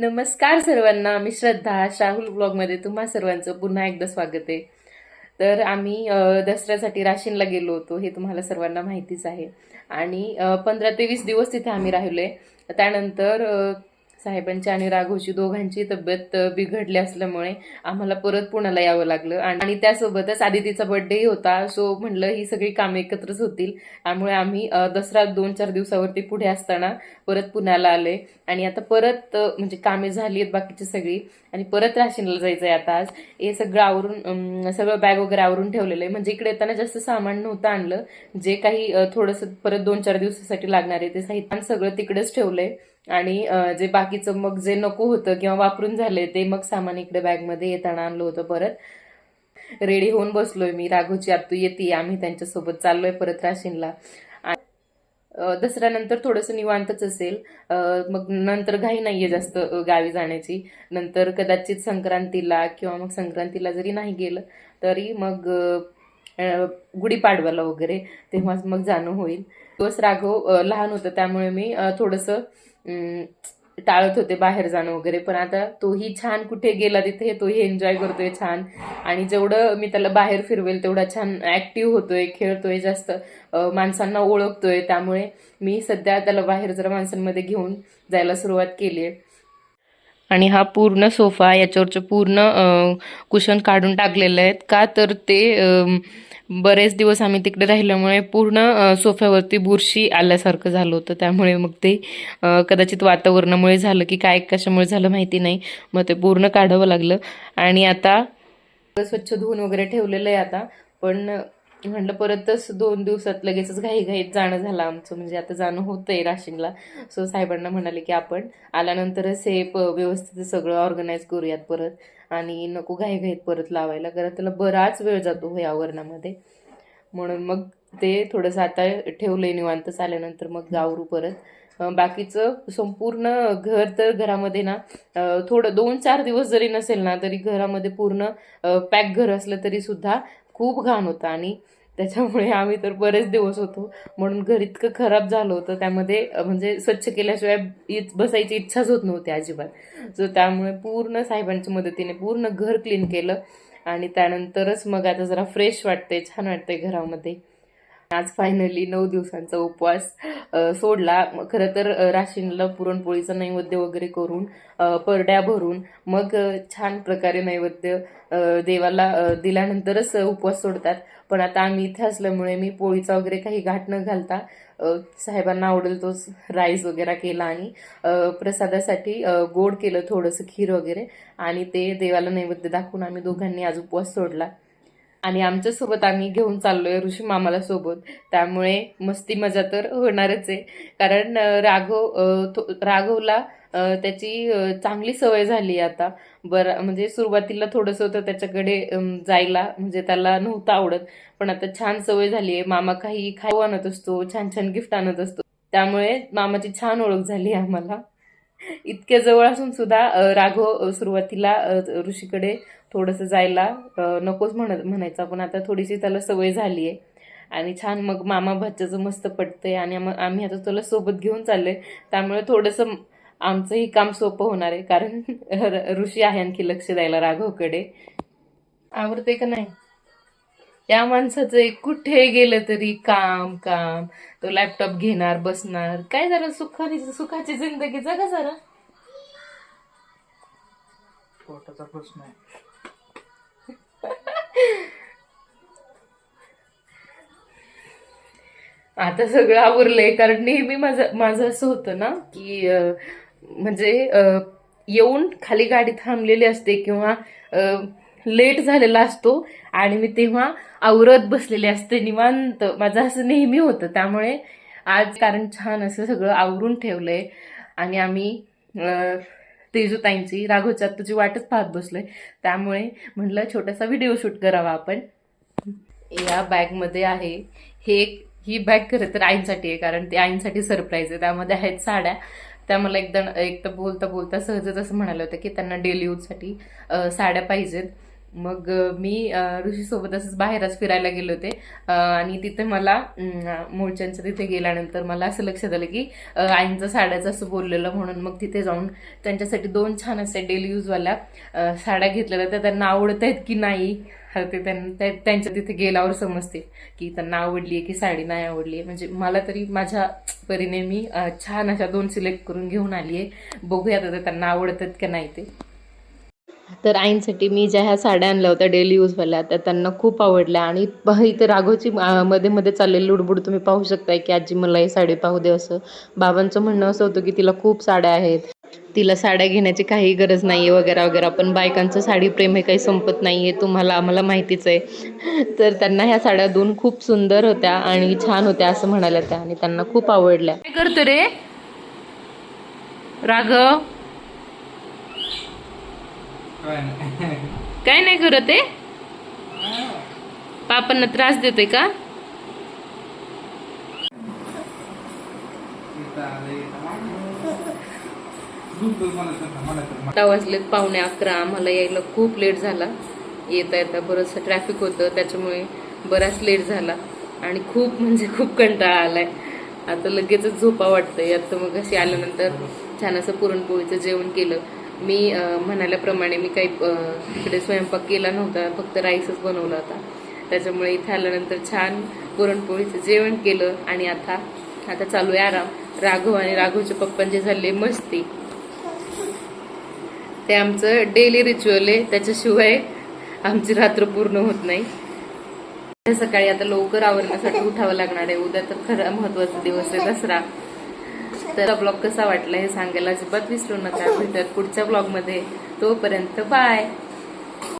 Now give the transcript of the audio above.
नमस्कार सर्वांना. मी श्रद्धा शाहुल ब्लॉगमध्ये तुम्हा सर्वांचं पुन्हा एकदा स्वागत आहे. तर आम्ही दसऱ्यासाठी राशीनला गेलो होतो हे तुम्हाला सर्वांना माहितीच आहे. आणि पंधरा ते वीस दिवस तिथे आम्ही राहिलो आहे त्यानंतर साहेबांची आणि राघवची दोघांची तब्येत बिघडली असल्यामुळे आम्हाला परत पुण्याला यावं लागलं. आणि त्यासोबतच आदितीचा बर्थडेही होता. सो म्हणलं ही सगळी कामे एकत्रच होतील. त्यामुळे आम्ही दसरा दोन चार दिवसावरती पुढे असताना परत पुण्याला आले. आणि आता परत म्हणजे कामे झाली आहेत बाकीची सगळी. आणि परत राशीनला जायचं आहे आता आज. हे सगळं आवरून सगळं बॅग वगैरे आवरून ठेवलेलं आहे. म्हणजे इकडे येताना जास्त सामान नव्हतं आणलं. जे काही थोडंसं परत दोन चार दिवसासाठी लागणार आहे ते साहित्य सगळं तिकडेच ठेवलंय. आणि जे बाकीचं मग जे नको होतं किंवा वापरून झाले ते मग सामान इकडे बॅगमध्ये येताना आणलं होतं परत. रेडी होऊन बसलोय मी. राघवची तू येते. आम्ही त्यांच्यासोबत चाललोय परत राशीनला. दसऱ्यानंतर थोडंसं निवांतच असेल. मग नंतर घाई नाहीये जास्त गावी जाण्याची. नंतर कदाचित संक्रांतीला किंवा मग संक्रांतीला जरी नाही गेलं तरी मग गुढीपाडव्याला वगैरे तेव्हाच मग जाणं होईल. दिवस राघव लहान होतं त्यामुळे मी थोडंसं टाळत होते बाहेर जाणं वगैरे. पण आता तोही छान कुठे गेला तिथे तोही एन्जॉय करतोय छान. आणि जेवढं मी त्याला बाहेर फिरवेल तेवढा छान ऍक्टिव्ह होतोय खेळतोय जास्त. माणसांना ओळखतोय. त्यामुळे मी सध्या त्याला बाहेर जरा माणसांमध्ये घेऊन जायला सुरुवात केली आहे आणि हा पूर्ण सोफा याच्यावरचं पूर्ण कुशन काढून टाकलेलं आहेत. का तर ते बरेच दिवस आम्ही तिकडे राहिल्यामुळे पूर्ण सोफ्यावरती बुरशी आल्यासारखं झालं होतं. त्यामुळे मग ते कदाचित वातावरणामुळे झालं की काय कशामुळे झालं माहिती नाही. मग ते पूर्ण काढावं लागलं. आणि आता स्वच्छ धुवून वगैरे ठेवलेलं आहे आता. पण म्हटलं परतच दोन दिवसात लगेचच घाईघाईत जाणं झालं आमचं. म्हणजे आता जाणं होतंय राशीनला सो साहेबांना म्हणाले की आपण आल्यानंतरच हे व्यवस्थित सगळं ऑर्गनाईज करूयात परत. आणि नको घाईघाईत परत लावायला कारण त्याला बराच वेळ जातो हे आवरणामध्ये. म्हणून मग ते थोडंसं आता ठेवलंय निवांत आल्यानंतर मग गावरू परत. बाकीचं संपूर्ण घर तर घरामध्ये ना थोडं दोन चार दिवस जरी नसेल ना तरी घरामध्ये पूर्ण पॅक घर असलं तरी सुद्धा खूप घाण होतं. आणि त्याच्यामुळे आम्ही तर बरेच दिवस होतो. म्हणून घर इतकं खराब झालं होतं. त्यामध्ये म्हणजे स्वच्छ केल्याशिवाय इत- बसायची इच्छाच होत नव्हती अजिबात. सो त्यामुळे पूर्ण साहेबांच्या मदतीने पूर्ण घर क्लीन केलं. आणि त्यानंतरच मग आता जरा फ्रेश वाटते छान वाटते घरामध्ये. आज फायनली नऊ दिवसांचा उपवास सोडला. खरं तर राशीनला पुरणपोळीचा नैवेद्य वगैरे करून परड्या भरून मग छान प्रकारे नैवेद्य देवाला दिल्यानंतरच उपवास सोडतात. पण आता आम्ही इथे असल्यामुळे मी पोळीचा वगैरे काही घाट न घालता साहेबांना आवडेल तोच राईस वगैरे केला आणि प्रसादासाठी गोड केलं थोडंसं खीर वगैरे आणि ते देवाला नैवेद्य दाखवून आम्ही दोघांनी आज उपवास सोडला. आणि आमच्यासोबत आम्ही घेऊन चाललोय ऋषी मामाला सोबत. त्यामुळे मस्ती मजा तर होणारच आहे. कारण राघव राघवला त्याची चांगली सवय झाली आता. बरं म्हणजे सुरुवातीला थोडंसं होतं त्याच्याकडे जायला म्हणजे त्याला नव्हतं आवडत. पण आता छान सवय झाली आहे. मामा काही खाऊ आणत असतो छान छान गिफ्ट आणत असतो. त्यामुळे मामाची छान ओळख झाली आहे आम्हाला. इतक्या जवळ असून सुद्धा राघव सुरुवातीला ऋषीकडे थोडंसं जायला नकोच म्हणत म्हणायचा. पण आता थोडीशी त्याला सवय झाली आहे आणि छान मग मामा भाच्याचं मस्त पटतंय. आणि आम- आम्ही आता तुला सोबत घेऊन चाललोय. त्यामुळे थोडंसं आमचंही काम सोपं होणार आहे. कारण ऋषी आहे आणखी लक्ष द्यायला राघवकडे. आवडते का नाही? या माणसाचं एक कुठे गेलं तरी काम काम. तो लॅपटॉप घेणार बसणार. काय जरा सुखाची सुखाची जिंदगी जगा जरा. पोटाचा प्रश्न आहे. आता सगळं आवरलंय कारण नेहमी माझं माझं असं होतं ना की म्हणजे येऊन खाली गाडी थांबलेली असते किंवा लेट झालेला असतो आणि मी तेव्हा आवरत बसलेले असते निवांत. माझं असं नेहमी होतं. त्यामुळे आज कारण छान असं सगळं आवरून ठेवलंय. आणि आम्ही तेजूताईंची राघवच्या तुझी वाटच पाहत बसलोय. त्यामुळे म्हटलं छोटासा व्हिडिओ शूट करावा आपण. या बॅगमध्ये आहे. हे एक ही बॅग खरं तर आईंसाठी आहे कारण ती आईंसाठी सरप्राईज आहे. त्यामध्ये आहेत साड्या. त्या मला एकदा एक तर बोलता बोलता सहजच असं म्हणालं होतं की त्यांना डेली यूजसाठी साड्या पाहिजेत. मग मी ऋषीसोबत असंच बाहेरच फिरायला गेले होते. आणि तिथे मला अं, मूळच्यांच्या तिथे गेल्यानंतर मला असं लक्षात आलं की आईंचं साड्याचं असं बोललेलं म्हणून मग तिथे जाऊन त्यांच्यासाठी दोन छान असे डेली यूजवाल्या साड्या घेतलेल्या त्या त्यांना आवडत आहेत की नाही ते त्यां- त्या- त्यांच्या तिथे गेल्यावर समजते की त्यांना आवडली आहे की साडी नाही आवडली आहे. म्हणजे मला तरी माझ्या परीने मी छान अशा दोन सिलेक्ट करून घेऊन आली आहे. बघूयात आता त्यांना आवडतात का नाही ते. तर आईंसाठी मी ज्या ह्या साड्या आणल्या होत्या डेली यूजवाल्या त्या त्यांना खूप आवडल्या. आणि इथं राघोची राघवची मध्ये मध्ये चाललेली लुडबुड तुम्ही पाहू शकताय की आजी मला ही साडी पाहू दे असं. बाबांचं म्हणणं असं होतं की तिला खूप साड्या आहेत. तिला साड्या घेण्याची काही गरज नाही आहे वगैरे वगैरे. पण बायकांचं साडी प्रेम हे काही संपत नाही आहे तुम्हाला आम्हाला माहितीच आहे. तर त्यांना ह्या साड्या दोन खूप सुंदर होत्या आणि छान होत्या असं म्हणाल्या त्या आणि त्यांना खूप आवडल्या. काय करतो रे? राघव? काय नाही करत आहे? पापांना त्रास देतोय का? वाजलेत पावणे अकरा आम्हाला यायला खूप लेट झाला. येता येता बरंचसं ट्रॅफिक होतं त्याच्यामुळे बराच लेट झाला. आणि खूप म्हणजे खूप कंटाळा आलाय. आता लगेचच झोपा वाटतंय. आता मग अशी आल्यानंतर छान असं पुरणपोळीचं जेवण केलं. मी म्हणाल्याप्रमाणे मी काही इकडे तिकडे स्वयंपाक केला नव्हता फक्त राईसच बनवला होता. त्याच्यामुळे इथे आल्यानंतर छान पुरणपोळीचं जेवण केलं आणि आता आता चालू आहे आराम. राघव आणि राघवचे पप्पांचे झाले मस्ती. ते आमचं डेली रिच्युअल आहे. त्याच्याशिवाय आमची रात्र पूर्ण होत नाही. सकाळी आता लवकर आवरण्यासाठी उठावं लागणार आहे. उद्या तर खरा महत्त्वाचा दिवस आहे दसरा. तर ब्लॉग कसा वाटला हे सांगायला अजिबात विसरू नका. भेटत पुढच्या ब्लॉगमध्ये. तोपर्यंत बाय.